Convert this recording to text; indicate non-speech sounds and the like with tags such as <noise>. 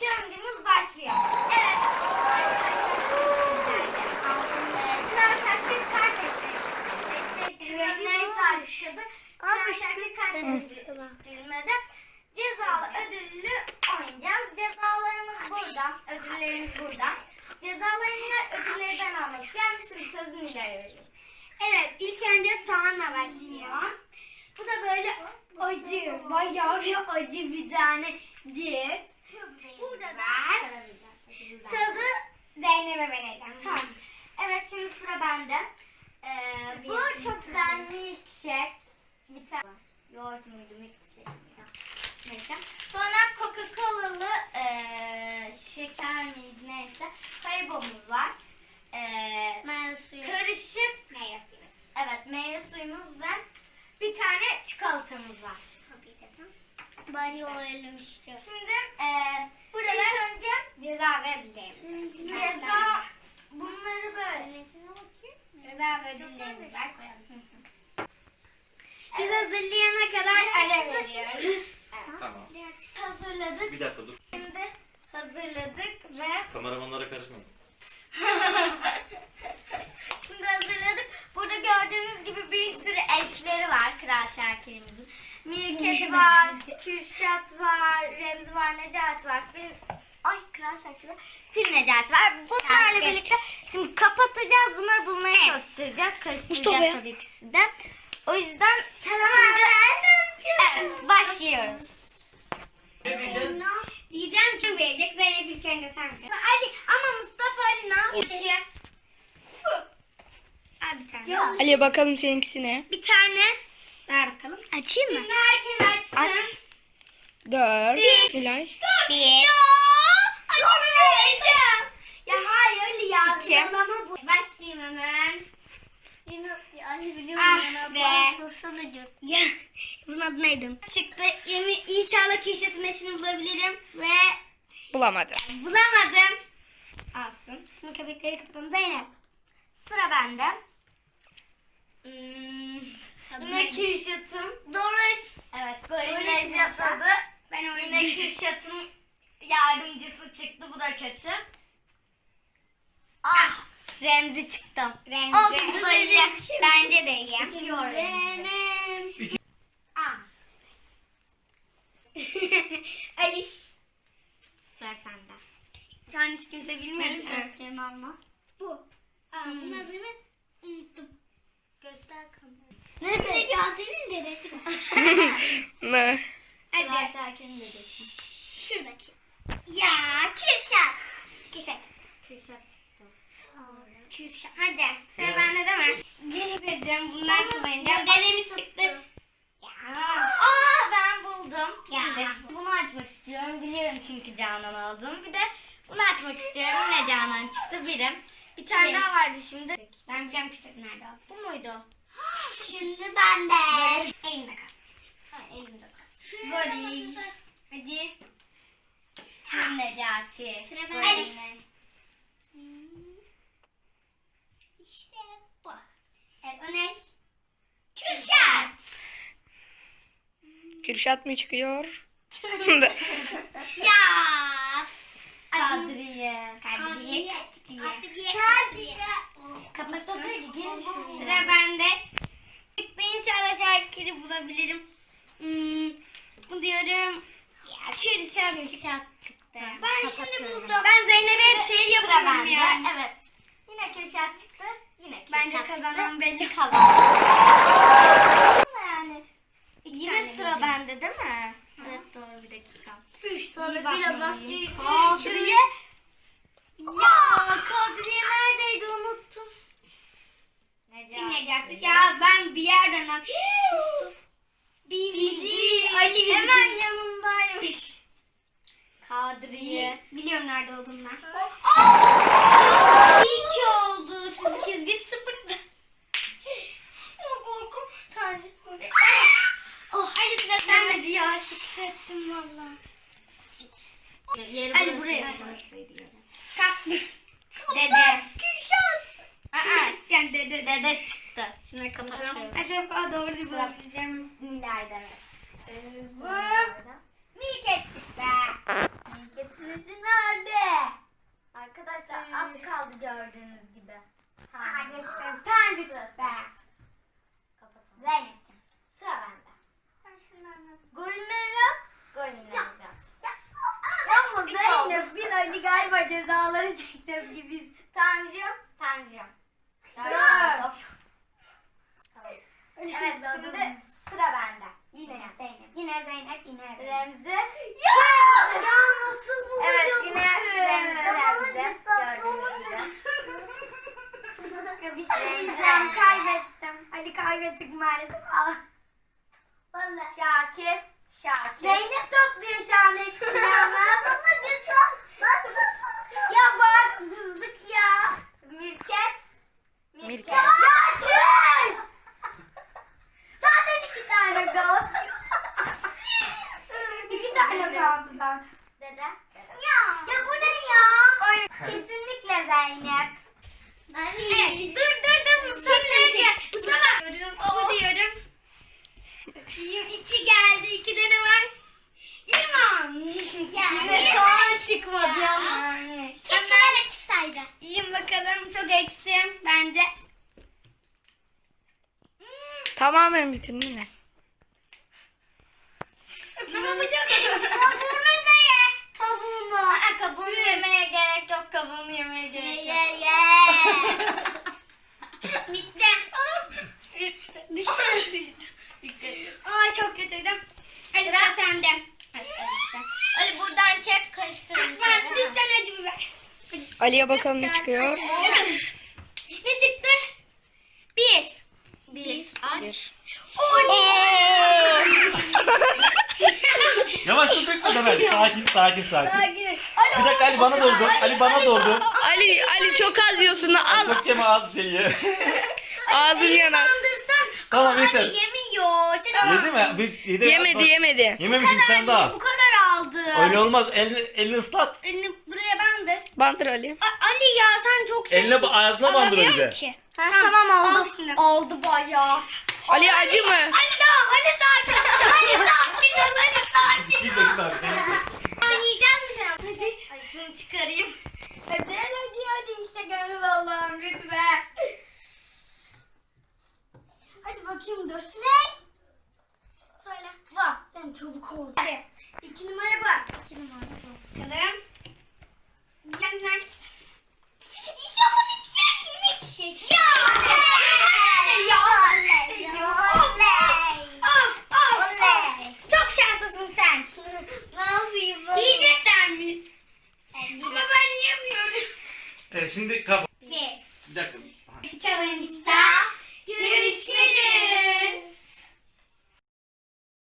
Challenge'ımız başlıyor. Evet. Kart eşleştirme. Neyse arkadaşlar. Kart eşleştirmede cezalı ödüllü oynayacağız. Cezalarımız burada. Ödüllerimiz burada. Cezalarını ödülleri ben anlatacağım. Şimdi sözünü veriyorum. Evet, ilk önce soğanla başlıyor. Bu da böyle acı, bayağı bir acı bir tane cips. Burada da sözü Zeynep'e vereceğim. Tamam. Evet, şimdi sıra bende. Ee, bu çok güzel milkshake. Bir tane. Yoğurt muydu, milkshake miydi? Neyse. Sonra Coca-Cola'lı eee şeker miydi neyse. Haribomuz var. Eee Meyve suyu. karışık meyve suyumuz. Evet meyve suyumuz ve bir tane çikolatamız var. Ben yoğuralım istiyorum. Şimdi eee burada ilk önce ceza ve ödüllerimiz. Ceza bunları böyle. Ceza ve ödüllerimiz. Biz hazırlayana kadar ara veriyoruz. Tamam. Hazırladık. Bir dakika dur. Şimdi hazırladık ve Kameramanlara karışmayın. <laughs> şimdi hazırladık. Burada gördüğünüz gibi bir sürü eşleri var Kral Şakir'imizin. Mirket var, Kürşat var, Remzi var, Necati var. Fil... Ay Kral Şakir var. Fil Necati var. Bunlarla birlikte şimdi kapatacağız. Bunları bulmaya çalıştıracağız. Karıştıracağız tabii ikisi de. O yüzden Tamam. evet başlıyoruz. Ne diyeceksin? Diyeceğim kim verecek? Zeynep ilk önce sen ver. Ali ama Mustafa Ali ne yapıyor? Al bir tane. Yok. Ali bakalım seninkisine. Bir tane. Ver bakalım. Açayım mı? Şimdi herkes açsın. Aç. Dört. Bir. Hilal. Bir. Ya. Ya. Sallama bu. Başlayayım hemen. Ali Ah be. Susunucu. Ya bunun adı neydi? Çıktı. Yemi, inşallah Kürşat'ın eşini bulabilirim ve Bulamadım. bulamadım. Alsın. Şimdi köpekleri kapatalım. Zeynep. Sıra bende. Hmm, yine Kürşat'ın. Doğru. Evet. Goril Goril Necati. Necati adı. Ben o yüzden Kürşat'ın yardımcısı çıktı. Bu da kötü. Ah. Remzi çıktı. Remzi. Olsun, iyi. Bence de iyi. Benim. Ah. <laughs> Aliş. Ver sende. Şu an hiç kimse bilmiyor. Evet. Benim alma. Bu. Aa, Hmm. bunun adını unuttum. Göster kamerayı. Nerede? Necati'nin dedesi. Ne? Hadi. Sakin <laughs> <laughs> dedesi. Şuradaki. Ya Kürşat. Kürşat. Kürşat Hadi sıra bende değil mi? Gezdireceğim. Bundan kullanacağım. Dedemiz çıktı. Ya. Aa ben buldum. Ya. Şimdi bunu açmak istiyorum. Biliyorum çünkü Canan aldım. Bir de bunu açmak istiyorum. Yine Canan çıktı birim. Bir tane Bir. daha vardı şimdi. Ben biliyorum Kürşat'ı nerede aldı. Bu muydu? <gasps> Şimdi ben de. Elimde kalsın. Ha, elimde kalsın. Goril. Hadi. Fil Necati. Sıra bende. İşte bu. Ne? Kürşat. Kürşat mı çıkıyor? <laughs> Ya. Kadriye. Kadriye. Kadriye. Kadriye. Kapatsaydı gelin Sıra bende. Ben inşallah şarkıyı bulabilirim. Hmm, bu diyorum. Ya Kürşat Kürşat çıktı. Ben şimdi buldum. Ben Zeynep'e hep şey yapıyorum yani. Evet. Yine Kürşat çıktı. Yine Bence kazanan belli <laughs> kazanan. yani. Yine sıra bildim. bende değil mi? Evet doğru bir dakika. Üç tane bile bak. Kadriye. Ya Kadriye neredeydi unuttum. Necati. Ya ben bir yerden. Bildi. Ali Hemen yanındaymış. Kadriye. Biliyorum nerede olduğunu ben. İyi ki oldu. Siz ikiz biz sıfırız. Oh hadi sıra sende ya. Şükrettim valla. Hadi buraya. Kalk. Dede. Kürşat. Aa, yani dede. Dede çıktı. Şuna kapatalım. Acaba doğru bulabileceğim Nilay'da. Bu Milket çıktı. Keprisi nerede? Arkadaşlar ee. az kaldı gördüğünüz gibi. Tanrısı, tanrısı. Kapatalım. Zeynep'ciğim sıra bende. Ben şunlardan... Gorillere yap. Ama Zeynep bir Ali galiba cezaları çektim gibi. Tanrıcığım, Tanrıcığım. Tanrıcığım. Evet şimdi sıra bende. Yine Zeynep. Yine Zeynep. Yine Zeynep. Remzi. Ya! Ya nasıl buluyorsun? Evet yine Remzi. Remzi. Gördüğünüz gibi. Ya bir şey diyeceğim. Kaybettim. Ali kaybettik maalesef. Ah. Vallahi. Şakir. Şakir. Zeynep topluyor şu an hepsini ama. Baba git lan. Bak. Ya bu haksızlık ya. Mirket. Mirket. Ya çüş. Zaten iki tane gol. iki tane kaldı. Dede. Ya. Ya bu ne ya? Kesinlikle Zeynep. Evet, dur dur dur Mustafa gel. Mustafa. Diyorum, bu diyorum. Bakayım iki geldi. iki de ne var? Limon. Yine soğan çıkmadı yalnız. Keşke böyle çıksaydı. Yiyin bakalım. Çok ekşi bence. Tamamen bitirdin mi? Ama bu <laughs> çok ekşi. Kabuğunu da ye. Kabuğunu. Aa, kabuğunu yemeye gerek yok. Kabuğunu yemeye Ye gerek yok. ye ye. Bitti. Aa çok kötüydü. Hadi sıra sende. Hadi işte. Ali buradan çek karıştır. Lütfen lütfen acı biber. Ali'ye bakalım ne çıkıyor. Ne çıktı? Bir. Bir. Aç. Bir. Yavaş dur dökme Demet. Sakin sakin sakin. Sakin. Bir dakika Ali bana doldu. Ali bana doldu. Ali Ali çok az yiyorsun. Az Çok yeme az bir şey ye. <laughs> ağzın yanar. Kaldırsan. Tamam, Ama yeter. Ali yemiyor. Sen Yedi mi? Bir, yedi. Yemedi yemedi. Yememiş bir tane daha. Bu kadar aldı. Öyle olmaz. Elini, elini ıslat. Elini buraya bandır. Bandır Ali. A- Ali ya sen çok şey Eline ba- ağzına bandır Alamıyorum önce. ki. Ha, tamam oldu. Oldu bayağı. Ali acı mı? Ali tamam Ali sakin ol. Ali sakin ol. Ali sakin Git ol. git abi. sen- Oynayacak mısın? Hadi. Ay şunu çıkarayım. Hadi gönül Allah'ım lütfen. Hadi bakayım dur. Ne? Söyle. Bak. Sen çabuk ol. İki numara bak. İki numara bak. Bakalım. Yenmez. İnşallah bitecek. Bitecek. Ya. Ya. Ya. Of of. Oley. Çok şanslısın sen. Ne yapayım ben? Yiyecekler mi? Ama ben yiyemiyorum. Evet şimdi kap.